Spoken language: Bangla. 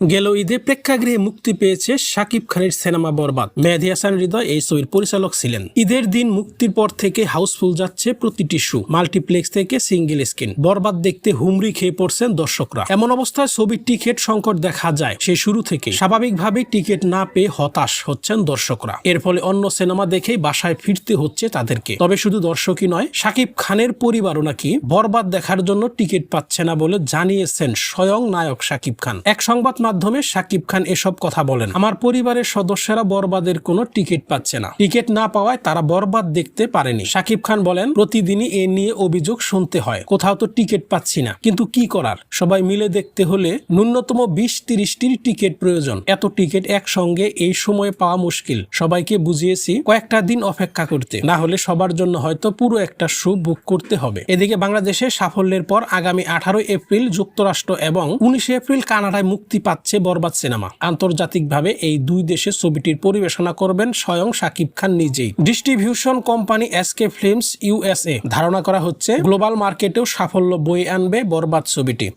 গেল ঈদে প্রেক্ষাগৃহে মুক্তি পেয়েছে শাকিব খানের সিনেমা বরবাদ। মেহেদি হাসান হৃদয় এই ছবির পরিচালক ছিলেন। ঈদের দিন মুক্তির পর থেকে হাউসফুল যাচ্ছে প্রতিটি শো, মাল্টিপ্লেক্স থেকে সিঙ্গেল স্ক্রিন। বরবাদ দেখতে হুমড়ি খেয়ে পড়ছেন দর্শকরা। এমন অবস্থায় ছবির টিকিট সংকট দেখা যায়। সে শুরু থেকে স্বাভাবিকভাবে টিকিট না পেয়ে হতাশ হচ্ছেন দর্শকরা। এর ফলে অন্য সিনেমা দেখেই বাসায় ফিরতে হচ্ছে তাদেরকে। তবে শুধু দর্শকই নয়, শাকিব খানের পরিবারও নাকি বরবাদ দেখার জন্য টিকিট পাচ্ছে না বলে জানিয়েছেন স্বয়ং নায়ক শাকিব খান। এক সংবাদ মাধ্যমে শাকিব খান এসব কথা বলেন। আমার পরিবারের সদস্যরা বরবাদের কোনো টিকিট পাচ্ছে না। টিকিট না পাওয়ায় তারা বরবাদ দেখতে পারেনি। শাকিব খান বলেন, প্রতিদিনই এ নিয়ে অভিযোগ শুনতে হয়। কোথাও তো টিকিট পাচ্ছি না। কিন্তু কি করার? সবাই মিলে দেখতে হলে ন্যূনতম বিশ তিরিশটির টিকিট প্রয়োজন। এত টিকিট একসঙ্গে এই সময়ে পাওয়া মুশকিল। সবাইকে বুঝিয়েছি কয়েকটা দিন অপেক্ষা করতে। না হলে সবার জন্য হয়তো পুরো একটা শো বুক করতে হবে। এদিকে বাংলাদেশে সাফল্যের পর আগামী আঠারোই এপ্রিল যুক্তরাষ্ট্র এবং উনিশে এপ্রিল কানাডায় মুক্তি পাচ্ছে বরবাদ সিনেমা। আন্তর্জাতিকভাবে এই দুই দেশে ছবিটির পরিবেশনা করবেন স্বয়ং শাকিব খান নিজেই। Distribution company SK films USA ধারণা করা হচ্ছে, গ্লোবাল মার্কেটেও সাফল্য বয়ে আনবে বরবাদ ছবিটি।